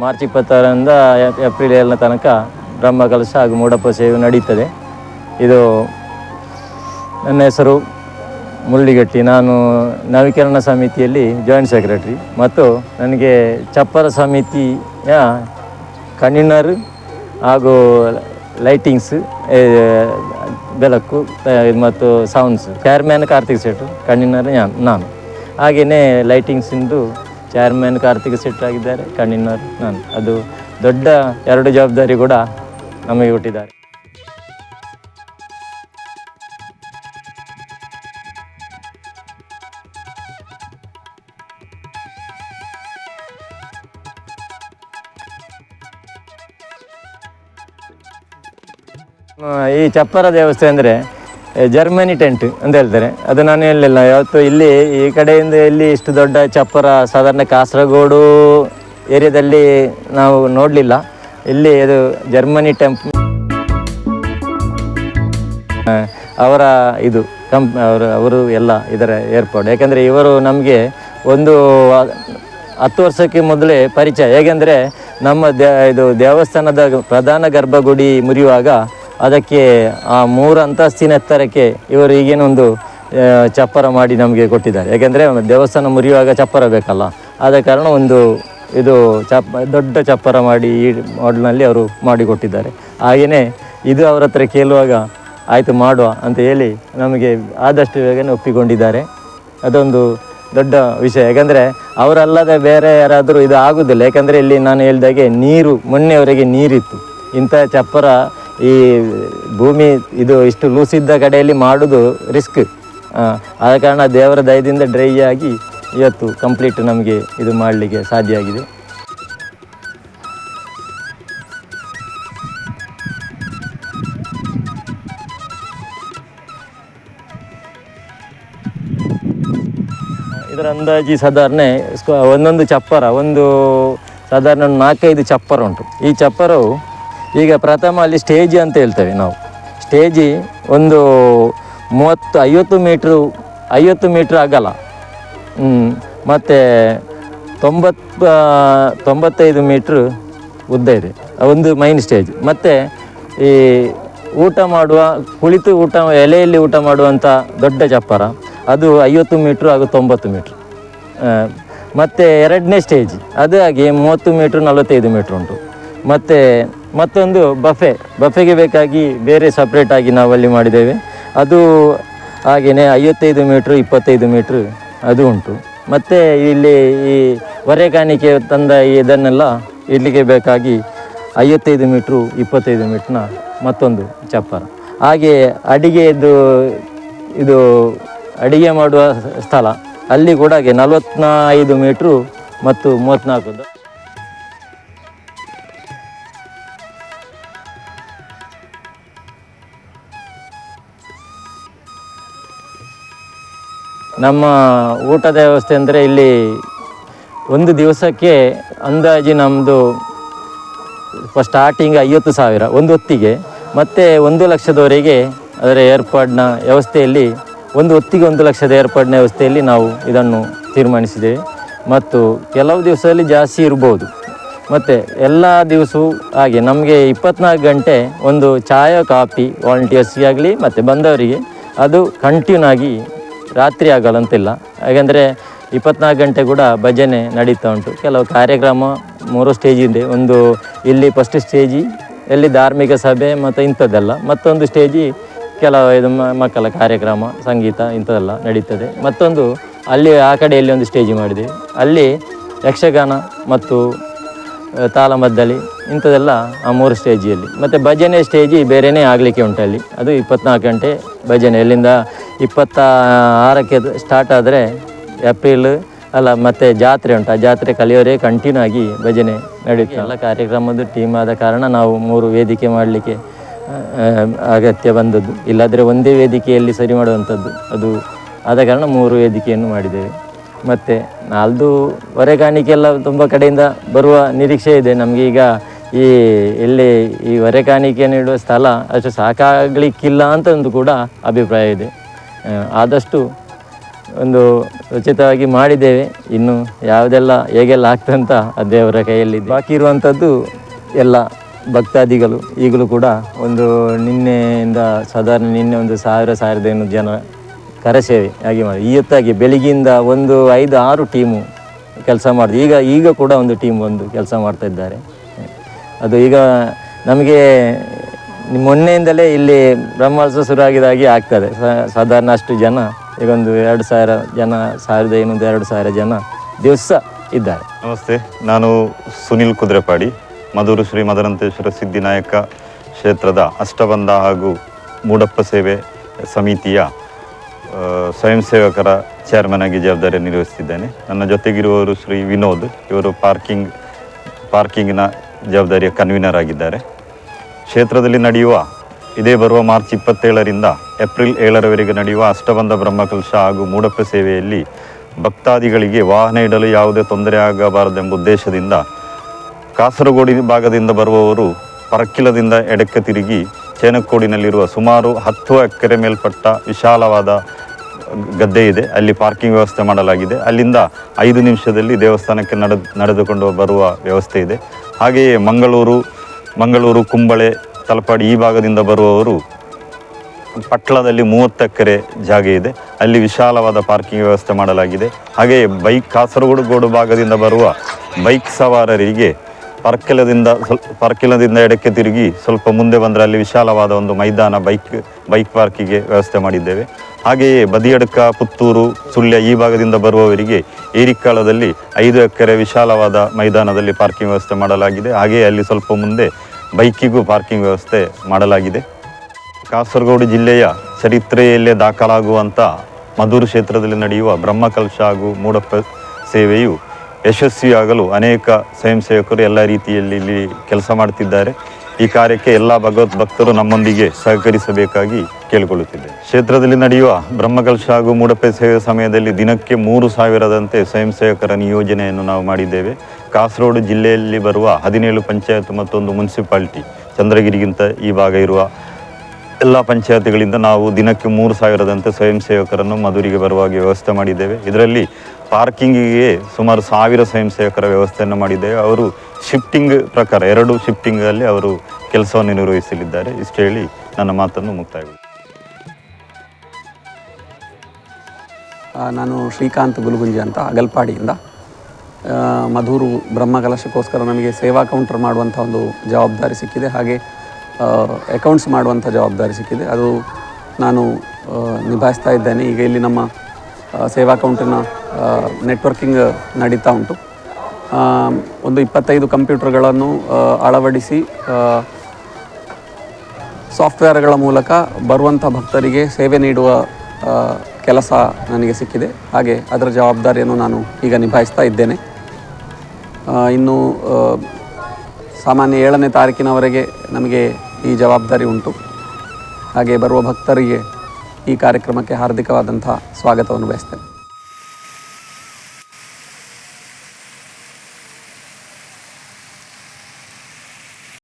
March ಇಪ್ಪತ್ತಾರರಿಂದ ಏಪ್- April ಏಳನ ತನಕ ಬ್ರಹ್ಮ ಕಲಶ ಹಾಗೂ ಮೂಡಪ್ಪ ಸೇವೆ ನಡೀತದೆ. ಇದು ನನ್ನ ಹೆಸರು ಮುಳ್ಳಿಗಟ್ಟಿ. ನಾನು ನವೀಕರಣ ಸಮಿತಿಯಲ್ಲಿ ಜಾಯಿಂಟ್ ಸೆಕ್ರೆಟರಿ ಮತ್ತು ನನಗೆ ಚಪ್ಪರ ಸಮಿತಿಯ ಕನ್ವೀನರ್ ಹಾಗೂ ಲೈಟಿಂಗ್ಸ್ ಬೆಳಕು ಮತ್ತು ಸೌಂಡ್ಸ್ ಚೇರ್ಮ್ಯಾನ್ ಕಾರ್ತಿಕ್ ಶೆಟ್ರು ನಾನು ನಾನು. ಹಾಗೆಯೇ ಲೈಟಿಂಗ್ಸಿಂದು ಚೇರ್ಮನ್ ಕಾರ್ತಿಕ್ ಆಗಿದ್ದಾರೆ. ಕಣ್ಣಿನವರು ನಾನು. ಅದು ದೊಡ್ಡ ಎರಡು ಜವಾಬ್ದಾರಿ ಕೂಡ ನಮಗೆ ಹುಟ್ಟಿದ್ದಾರೆ. ಈ ಚಪ್ಪರ ವ್ಯವಸ್ಥೆ ಅಂದರೆ ಜರ್ಮನಿ ಟೆಂಟ್ ಅಂತ ಹೇಳ್ತಾರೆ. ಅದು ನಾನು ಹೇಳಲಿಲ್ಲ. ಯಾವತ್ತು ಇಲ್ಲಿ ಈ ಕಡೆಯಿಂದ ಇಲ್ಲಿ ಇಷ್ಟು ದೊಡ್ಡ ಚಪ್ಪರ, ಸಾಧಾರಣ ಕಾಸರಗೋಡು ಏರಿಯಾದಲ್ಲಿ ನಾವು ನೋಡಲಿಲ್ಲ. ಇಲ್ಲಿ ಅದು ಜರ್ಮನಿ ಟೆಂಪ್ ಅವರ ಇದು, ಕಂಪ್ ಅವರು ಅವರು ಎಲ್ಲ ಇದರ ಏರ್ಪಾಡು ಯಾಕೆಂದರೆ ಇವರು ನಮಗೆ ಒಂದು ಹತ್ತು ವರ್ಷಕ್ಕೆ ಮೊದಲೇ ಪರಿಚಯ. ಹೇಗೆಂದರೆ ನಮ್ಮ ದೇ ಇದು ದೇವಸ್ಥಾನದ ಪ್ರಧಾನ ಗರ್ಭಗುಡಿ ಮುರಿಯುವಾಗ ಅದಕ್ಕೆ ಆ ಮೂರು ಅಂತಸ್ತಿನ ಎತ್ತರಕ್ಕೆ ಇವರು ಈಗೇನೊಂದು ಚಪ್ಪರ ಮಾಡಿ ನಮಗೆ ಕೊಟ್ಟಿದ್ದಾರೆ. ಯಾಕೆಂದರೆ ದೇವಸ್ಥಾನ ಮುರಿಯುವಾಗ ಚಪ್ಪರ ಬೇಕಲ್ಲ. ಆದ ಕಾರಣ ಒಂದು ಇದು ಚಪ್ಪ ದೊಡ್ಡ ಚಪ್ಪರ ಮಾಡಿ ಈ ಮಾಡಲ್ನಲ್ಲಿ ಅವರು ಮಾಡಿಕೊಟ್ಟಿದ್ದಾರೆ ಹಾಗೆಯೇ ಇದು ಅವರ ಹತ್ರ ಕೇಳುವಾಗ ಆಯಿತು ಮಾಡುವ ಅಂತ ಹೇಳಿ ನಮಗೆ ಆದಷ್ಟು ಬೇಗನೆ ಒಪ್ಪಿಕೊಂಡಿದ್ದಾರೆ. ಅದೊಂದು ದೊಡ್ಡ ವಿಷಯ. ಯಾಕಂದರೆ ಅವರಲ್ಲದೆ ಬೇರೆ ಯಾರಾದರೂ ಇದು ಆಗುವುದಿಲ್ಲ ಯಾಕಂದರೆ ಇಲ್ಲಿ ನಾನು ಹೇಳಿದಾಗೆ ನೀರು ಮೊನ್ನೆವರೆಗೆ ನೀರಿತ್ತು. ಇಂಥ ಚಪ್ಪರ ಈ ಭೂಮಿ ಇದು ಇಷ್ಟು ಲೂಸಿದ್ದ ಕಡೆಯಲ್ಲಿ ಮಾಡೋದು ರಿಸ್ಕ್ ಆದ ಕಾರಣ ದೇವರ ದಯದಿಂದ ಡ್ರೈ ಆಗಿ ಇವತ್ತು ಕಂಪ್ಲೀಟ್ ನಮಗೆ ಇದು ಮಾಡಲಿಕ್ಕೆ ಸಾಧ್ಯ ಆಗಿದೆ. ಇದರ ಅಂದಾಜಿ ಸಾಧಾರಣ ಒಂದೊಂದು ಚಪ್ಪರ, ಒಂದು ಸಾಧಾರಣ ನಾಲ್ಕೈದು ಚಪ್ಪರ ಉಂಟು. ಈ ಚಪ್ಪರವು ಈಗ ಪ್ರಥಮ ಅಲ್ಲಿ ಸ್ಟೇಜಿ ಅಂತ ಹೇಳ್ತೇವೆ ನಾವು. ಸ್ಟೇಜಿ ಒಂದು ಮೂವತ್ತು, ಐವತ್ತು ಮೀಟ್ರು, ಐವತ್ತು ಮೀಟ್ರ್ ಆಗಲ್ಲ. ಮತ್ತು ತೊಂಬತ್ತು ತೊಂಬತ್ತೈದು ಮೀಟ್ರ್ ಉದ್ದ ಇದೆ. ಒಂದು ಮೈನ್ ಸ್ಟೇಜ್ ಮತ್ತು ಈ ಊಟ ಮಾಡುವ, ಕುಳಿತು ಊಟ, ಎಲೆಯಲ್ಲಿ ಊಟ ಮಾಡುವಂಥ ದೊಡ್ಡ ಚಪ್ಪರ. ಅದು ಐವತ್ತು ಮೀಟ್ರ್ ಹಾಗೂ ತೊಂಬತ್ತು ಮೀಟ್ರ್. ಮತ್ತು ಎರಡನೇ ಸ್ಟೇಜ್ ಅದು ಹಾಗೆ ಮೂವತ್ತು ಮೀಟ್ರ್, ನಲವತ್ತೈದು ಮೀಟ್ರ್ ಉಂಟು. ಮತ್ತು ಮತ್ತೊಂದು ಬಫೆ ಬಫೆಗೆ ಬೇಕಾಗಿ ಬೇರೆ ಸಪ್ರೇಟಾಗಿ ನಾವಲ್ಲಿ ಮಾಡಿದ್ದೇವೆ. ಅದು ಹಾಗೆಯೇ ಐವತ್ತೈದು ಮೀಟ್ರ್ ಇಪ್ಪತ್ತೈದು ಮೀಟ್ರ್ ಅದು ಉಂಟು. ಮತ್ತು ಇಲ್ಲಿ ಈ ಹೊರೆಕಾಣಿಕೆ ತಂದ ಇದನ್ನೆಲ್ಲ ಇಲ್ಲಿಗೆ ಬೇಕಾಗಿ ಐವತ್ತೈದು ಮೀಟ್ರು ಇಪ್ಪತ್ತೈದು ಮೀಟ್ರನ್ನ ಮತ್ತೊಂದು ಚಪ್ಪರ. ಹಾಗೆ ಅಡಿಗೆದು ಇದು ಅಡಿಗೆ ಮಾಡುವ ಸ್ಥಳ. ಅಲ್ಲಿ ಕೂಡ ಹಾಗೆ ನಲವತ್ತ್ನೈದು ಮೀಟ್ರು ಮತ್ತು ಮೂವತ್ತ್ನಾಲ್ಕು ನಮ್ಮ ಊಟದ ವ್ಯವಸ್ಥೆ ಅಂದರೆ ಇಲ್ಲಿ ಒಂದು ದಿವಸಕ್ಕೆ ಅಂದಾಜು ನಮ್ಮದು ಸ್ಟಾರ್ಟಿಂಗ್ ಐವತ್ತು ಸಾವಿರ ಒಂದು ಹೊತ್ತಿಗೆ. ಮತ್ತು ಒಂದು ಲಕ್ಷದವರೆಗೆ ಅದರ ಏರ್ಪಾಡಿನ ವ್ಯವಸ್ಥೆಯಲ್ಲಿ ಒಂದು ಹೊತ್ತಿಗೆ ಒಂದು ಲಕ್ಷದ ಏರ್ಪಾಡಿನ ವ್ಯವಸ್ಥೆಯಲ್ಲಿ ನಾವು ಇದನ್ನು ತೀರ್ಮಾನಿಸಿದ್ದೇವೆ. ಮತ್ತು ಕೆಲವು ದಿವಸದಲ್ಲಿ ಜಾಸ್ತಿ ಇರ್ಬೋದು. ಮತ್ತು ಎಲ್ಲ ದಿವಸವೂ ಹಾಗೆ ನಮಗೆ ಇಪ್ಪತ್ನಾಲ್ಕು ಗಂಟೆ ಒಂದು ಚಾಯ ಕಾಫಿ ವಾಲಂಟಿಯರ್ಸ್ಗಾಗಲಿ ಮತ್ತು ಬಂದವರಿಗೆ ಅದು ಕಂಟಿನ್ಯೂ ಆಗಿ ರಾತ್ರಿ ಆಗಲ್ಲಂತಿಲ್ಲ. ಯಾಕೆಂದರೆ ಇಪ್ಪತ್ನಾಲ್ಕು ಗಂಟೆ ಕೂಡ ಭಜನೆ ನಡೀತಾ ಉಂಟು. ಕೆಲವು ಕಾರ್ಯಕ್ರಮ ಮೂರು ಸ್ಟೇಜ್ ಇದೆ. ಒಂದು ಇಲ್ಲಿ ಫಸ್ಟ್ ಸ್ಟೇಜಿ ಎಲ್ಲಿ ಧಾರ್ಮಿಕ ಸಭೆ ಮತ್ತು ಇಂಥದ್ದೆಲ್ಲ. ಮತ್ತೊಂದು ಸ್ಟೇಜಿ ಕೆಲವು ಇದು ಮಕ್ಕಳ ಕಾರ್ಯಕ್ರಮ, ಸಂಗೀತ ಇಂಥದ್ದೆಲ್ಲ ನಡೀತದೆ. ಮತ್ತೊಂದು ಅಲ್ಲಿ ಆ ಕಡೆಯಲ್ಲಿ ಒಂದು ಸ್ಟೇಜ್ ಮಾಡಿದೆ. ಅಲ್ಲಿ ಯಕ್ಷಗಾನ ಮತ್ತು ಇಂಥದೆಲ್ಲ ಇಂಥದ್ದೆಲ್ಲ ಆ ಮೂರು ಸ್ಟೇಜಿಯಲ್ಲಿ. ಮತ್ತು ಭಜನೆ ಸ್ಟೇಜಿ ಬೇರೆಯೇ ಆಗಲಿಕ್ಕೆ ಉಂಟಲ್ಲಿ ಅದು ಇಪ್ಪತ್ನಾಲ್ಕು ಗಂಟೆ ಭಜನೆ. ಅಲ್ಲಿಂದ ಇಪ್ಪತ್ತ ಆರಕ್ಕೆ ಸ್ಟಾರ್ಟ್ ಆದರೆ ಏಪ್ರಿಲ್ ಅಲ್ಲ ಮತ್ತು ಜಾತ್ರೆ ಉಂಟು. ಆ ಜಾತ್ರೆ ಕಲಿಯೋರೇ ಕಂಟಿನ್ಯೂ ಆಗಿ ಭಜನೆ ನಡೆಯುತ್ತೆ ಎಲ್ಲ ಕಾರ್ಯಕ್ರಮದ ಟೀಮ್ ಆದ ಕಾರಣ ನಾವು ಮೂರು ವೇದಿಕೆ ಮಾಡಲಿಕ್ಕೆ ಅಗತ್ಯ ಬಂದದ್ದು. ಇಲ್ಲಾದರೆ ಒಂದೇ ವೇದಿಕೆಯಲ್ಲಿ ಸರಿ ಮಾಡುವಂಥದ್ದು. ಅದು ಆದ ಕಾರಣ ಮೂರು ವೇದಿಕೆಯನ್ನು ಮಾಡಿದ್ದೇವೆ. ಮತ್ತು ನಾಲ್ದು ಹೊರೆಕಾಣಿಕೆಲ್ಲ ತುಂಬ ಕಡೆಯಿಂದ ಬರುವ ನಿರೀಕ್ಷೆ ಇದೆ. ನಮಗೀಗ ಈ ಇಲ್ಲಿ ಈ ಹೊರೆಕಾಣಿಕೆ ನೀಡುವ ಸ್ಥಳ ಅಷ್ಟು ಸಾಕಾಗಲಿಕ್ಕಿಲ್ಲ ಅಂತ ಒಂದು ಕೂಡ ಅಭಿಪ್ರಾಯ ಇದೆ. ಆದಷ್ಟು ಒಂದು ಉಚಿತವಾಗಿ ಮಾಡಿದ್ದೇವೆ. ಇನ್ನು ಯಾವುದೆಲ್ಲ ಹೇಗೆಲ್ಲ ಆಗ್ತಂತ ಆ ದೇವರ ಕೈಯಲ್ಲಿ ಬಾಕಿ ಇರುವಂಥದ್ದು ಎಲ್ಲ ಭಕ್ತಾದಿಗಳು ಈಗಲೂ ಕೂಡ ಒಂದು ನಿನ್ನೆಯಿಂದ ಸಾಧಾರಣ ನಿನ್ನೆ ಒಂದು ಸಾವಿರ, ಸಾವಿರದ ಜನ ಕರಸೇವೆ, ಹಾಗೆ ಮಾಡಿ. ಇವತ್ತಾಗಿ ಬೆಳಿಗ್ಗೆಯಿಂದ ಒಂದು ಐದು, ಆರು ಟೀಮು ಕೆಲಸ ಮಾಡಿದೆ. ಈಗ ಈಗ ಕೂಡ ಒಂದು ಟೀಮ್ ಒಂದು ಕೆಲಸ ಮಾಡ್ತಾ ಇದ್ದಾರೆ. ಅದು ಈಗ ನಮಗೆ ಮೊನ್ನೆಯಿಂದಲೇ ಇಲ್ಲಿ ಬ್ರಹ್ಮೋತ್ಸವ ಶುರುವಾಗಿದ ಹಾಗೆ ಆಗ್ತದೆ. ಸಾಧಾರಣ ಅಷ್ಟು ಜನ, ಈಗ ಒಂದು ಎರಡು ಸಾವಿರ ಜನ, ಸಾವಿರದ ಇನ್ನೊಂದು ಎರಡು ಸಾವಿರ ಜನ ದಿವಸ ಇದ್ದಾರೆ. ನಮಸ್ತೆ, ನಾನು ಸುನಿಲ್ ಕುದುರೆಪಾಡಿ, ಮಧುರು ಶ್ರೀ ಮದರಂತೇಶ್ವರ ಸಿದ್ದಿನಾಯಕ ಕ್ಷೇತ್ರದ ಅಷ್ಟಬಂಧ ಹಾಗೂ ಮೂಡಪ್ಪ ಸೇವೆ ಸಮಿತಿಯ ಸ್ವಯಂ ಸೇವಕರ ಚೇರ್ಮನ್ ಆಗಿ ಜವಾಬ್ದಾರಿ ನಿರ್ವಹಿಸುತ್ತಿದ್ದೇನೆ. ನನ್ನ ಜೊತೆಗಿರುವವರು ಶ್ರೀ ವಿನೋದ್. ಇವರು ಪಾರ್ಕಿಂಗ್ ಪಾರ್ಕಿಂಗ್ನ ಜವಾಬ್ದಾರಿಯ ಕನ್ವೀನರ್ ಆಗಿದ್ದಾರೆ. ಕ್ಷೇತ್ರದಲ್ಲಿ ನಡೆಯುವ, ಇದೇ ಬರುವ ಮಾರ್ಚ್ ಇಪ್ಪತ್ತೇಳರಿಂದ ಏಪ್ರಿಲ್ ಏಳರವರೆಗೆ ನಡೆಯುವ ಅಷ್ಟಬಂಧ ಬ್ರಹ್ಮಕಲಶ ಹಾಗೂ ಮೂಡಪ್ಪ ಸೇವೆಯಲ್ಲಿ ಭಕ್ತಾದಿಗಳಿಗೆ ವಾಹನ ಇಡಲು ಯಾವುದೇ ತೊಂದರೆ ಆಗಬಾರದೆಂಬ ಉದ್ದೇಶದಿಂದ ಕಾಸರಗೋಡಿ ಭಾಗದಿಂದ ಬರುವವರು ಪರಕ್ಕಿಲದಿಂದ ಎಡಕ್ಕೆ ತಿರುಗಿ ಚೇನಕೋಡಿನಲ್ಲಿರುವ ಸುಮಾರು ಹತ್ತು ಎಕರೆ ಮೇಲ್ಪಟ್ಟ ವಿಶಾಲವಾದ ಗದ್ದೆ ಇದೆ. ಅಲ್ಲಿ ಪಾರ್ಕಿಂಗ್ ವ್ಯವಸ್ಥೆ ಮಾಡಲಾಗಿದೆ. ಅಲ್ಲಿಂದ ಐದು ನಿಮಿಷದಲ್ಲಿ ದೇವಸ್ಥಾನಕ್ಕೆ ನಡೆ ನಡೆದುಕೊಂಡು ಬರುವ ವ್ಯವಸ್ಥೆ ಇದೆ. ಹಾಗೆಯೇ ಮಂಗಳೂರು ಮಂಗಳೂರು, ಕುಂಬಳೆ, ತಲಪಾಡಿ ಈ ಭಾಗದಿಂದ ಬರುವವರು ಪಟ್ಲದಲ್ಲಿ ಮೂವತ್ತು ಎಕರೆ ಜಾಗ ಇದೆ. ಅಲ್ಲಿ ವಿಶಾಲವಾದ ಪಾರ್ಕಿಂಗ್ ವ್ಯವಸ್ಥೆ ಮಾಡಲಾಗಿದೆ. ಹಾಗೆಯೇ ಬೈಕ್, ಕಾಸರಗೋಡು ಗೋಡು ಭಾಗದಿಂದ ಬರುವ ಬೈಕ್ ಸವಾರರಿಗೆ ಪರ್ಕಿಲದಿಂದ ಸ್ವಲ್ಪ, ಪರ್ಕಿಲದಿಂದ ಎಡಕ್ಕೆ ತಿರುಗಿ ಸ್ವಲ್ಪ ಮುಂದೆ ಬಂದರೆ ಅಲ್ಲಿ ವಿಶಾಲವಾದ ಒಂದು ಮೈದಾನ, ಬೈಕ್ ಬೈಕ್ ಪಾರ್ಕಿಗೆ ವ್ಯವಸ್ಥೆ ಮಾಡಿದ್ದೇವೆ. ಹಾಗೆಯೇ ಬದಿಯಡ್ಕ, ಪುತ್ತೂರು, ಸುಳ್ಯ ಈ ಭಾಗದಿಂದ ಬರುವವರಿಗೆ ಏರಿಕಾಳದಲ್ಲಿ ಐದು ಎಕರೆ ವಿಶಾಲವಾದ ಮೈದಾನದಲ್ಲಿ ಪಾರ್ಕಿಂಗ್ ವ್ಯವಸ್ಥೆ ಮಾಡಲಾಗಿದೆ. ಹಾಗೆಯೇ ಅಲ್ಲಿ ಸ್ವಲ್ಪ ಮುಂದೆ ಬೈಕಿಗೂ ಪಾರ್ಕಿಂಗ್ ವ್ಯವಸ್ಥೆ ಮಾಡಲಾಗಿದೆ. ಕಾಸರಗೋಡು ಜಿಲ್ಲೆಯ ಚರಿತ್ರೆಯಲ್ಲೇ ದಾಖಲಾಗುವಂಥ ಮಧುರು ಕ್ಷೇತ್ರದಲ್ಲಿ ನಡೆಯುವ ಬ್ರಹ್ಮಕಲಶ ಹಾಗೂ ಮೂಡಪ್ಪ ಸೇವೆಯು ಯಶಸ್ವಿಯಾಗಲು ಅನೇಕ ಸ್ವಯಂ ಸೇವಕರು ಎಲ್ಲ ರೀತಿಯಲ್ಲಿ ಇಲ್ಲಿ ಕೆಲಸ ಮಾಡ್ತಿದ್ದಾರೆ. ಈ ಕಾರ್ಯಕ್ಕೆ ಎಲ್ಲ ಭಗವತ್ ಭಕ್ತರು ನಮ್ಮೊಂದಿಗೆ ಸಹಕರಿಸಬೇಕಾಗಿ ಕೇಳಿಕೊಳ್ಳುತ್ತಿದೆ ಕ್ಷೇತ್ರದಲ್ಲಿ ನಡೆಯುವ ಬ್ರಹ್ಮಕಲಶ ಹಾಗೂ ಮೂಡಪ್ಪೆ ಸೇವೆ ಸಮಯದಲ್ಲಿ ದಿನಕ್ಕೆ ಮೂರು ಸಾವಿರದಂತೆ ಸ್ವಯಂ ಸೇವಕರ ನಿಯೋಜನೆಯನ್ನು ನಾವು ಮಾಡಿದ್ದೇವೆ. ಕಾಸರಗೋಡು ಜಿಲ್ಲೆಯಲ್ಲಿ ಬರುವ ಹದಿನೇಳು ಪಂಚಾಯತ್ ಮತ್ತೊಂದು ಮುನ್ಸಿಪಾಲ್ಟಿ ಚಂದ್ರಗಿರಿಗಿಂತ ಈ ಭಾಗ ಇರುವ ಎಲ್ಲ ಪಂಚಾಯತ್ಗಳಿಂದ ನಾವು ದಿನಕ್ಕೆ ಮೂರು ಸಾವಿರದಂತೆ ಸ್ವಯಂ ಸೇವಕರನ್ನು ಮಧುರಿಗೆ ಹಾಗೆ ವ್ಯವಸ್ಥೆ ಮಾಡಿದ್ದೇವೆ. ಇದರಲ್ಲಿ ಪಾರ್ಕಿಂಗಿಗೆ ಸುಮಾರು ಸಾವಿರ ಸ್ವಯಂ ಸೇವಕರ ವ್ಯವಸ್ಥೆಯನ್ನು ಮಾಡಿದ್ದೇವೆ ಅವರು ಶಿಫ್ಟಿಂಗ್ ಪ್ರಕಾರ, ಎರಡು ಶಿಫ್ಟಿಂಗಲ್ಲಿ ಅವರು ಕೆಲಸವನ್ನು ನಿರ್ವಹಿಸಲಿದ್ದಾರೆ. ಇಷ್ಟು ಹೇಳಿ ನನ್ನ ಮಾತನ್ನು ಮುಕ್ತಾಯ ನಾನು ಶ್ರೀಕಾಂತ್ ಗುಲ್ಗುಂಜಿ ಅಂತ, ಅಗಲ್ಪಾಡಿಯಿಂದ. ಮಧುರು ಬ್ರಹ್ಮಕಲಶಕ್ಕೋಸ್ಕರ ನಮಗೆ ಸೇವಾ ಕೌಂಟರ್ ಮಾಡುವಂಥ ಒಂದು ಜವಾಬ್ದಾರಿ ಸಿಕ್ಕಿದೆ. ಹಾಗೆ ಅಕೌಂಟ್ಸ್ ಮಾಡುವಂಥ ಜವಾಬ್ದಾರಿ ಸಿಕ್ಕಿದೆ. ಅದು ನಾನು ನಿಭಾಯಿಸ್ತಾ ಇದ್ದೇನೆ. ಈಗ ಇಲ್ಲಿ ನಮ್ಮ ಸೇವಾ ಕೌಂಟಿನ ನೆಟ್ವರ್ಕಿಂಗ್ ನಡೀತಾ ಉಂಟು. ಒಂದು ಇಪ್ಪತ್ತೈದು ಕಂಪ್ಯೂಟರ್ಗಳನ್ನು ಅಳವಡಿಸಿ ಸಾಫ್ಟ್ವೇರ್ಗಳ ಮೂಲಕ ಬರುವಂಥ ಭಕ್ತರಿಗೆ ಸೇವೆ ನೀಡುವ ಕೆಲಸ ನನಗೆ ಸಿಕ್ಕಿದೆ. ಹಾಗೆ ಅದರ ಜವಾಬ್ದಾರಿಯನ್ನು ನಾನು ಈಗ ನಿಭಾಯಿಸ್ತಾ ಇದ್ದೇನೆ. ಇನ್ನು ಸಾಮಾನ್ಯ ಏಳನೇ ತಾರೀಕಿನವರೆಗೆ ನಮಗೆ ಈ ಜವಾಬ್ದಾರಿ ಉಂಟು. ಹಾಗೆ ಬರುವ ಭಕ್ತರಿಗೆ ಈ ಕಾರ್ಯಕ್ರಮಕ್ಕೆ ಹಾರ್ದಿಕವಾದಂಥ ಸ್ವಾಗತವನ್ನು ಬಯಸ್ತೇನೆ.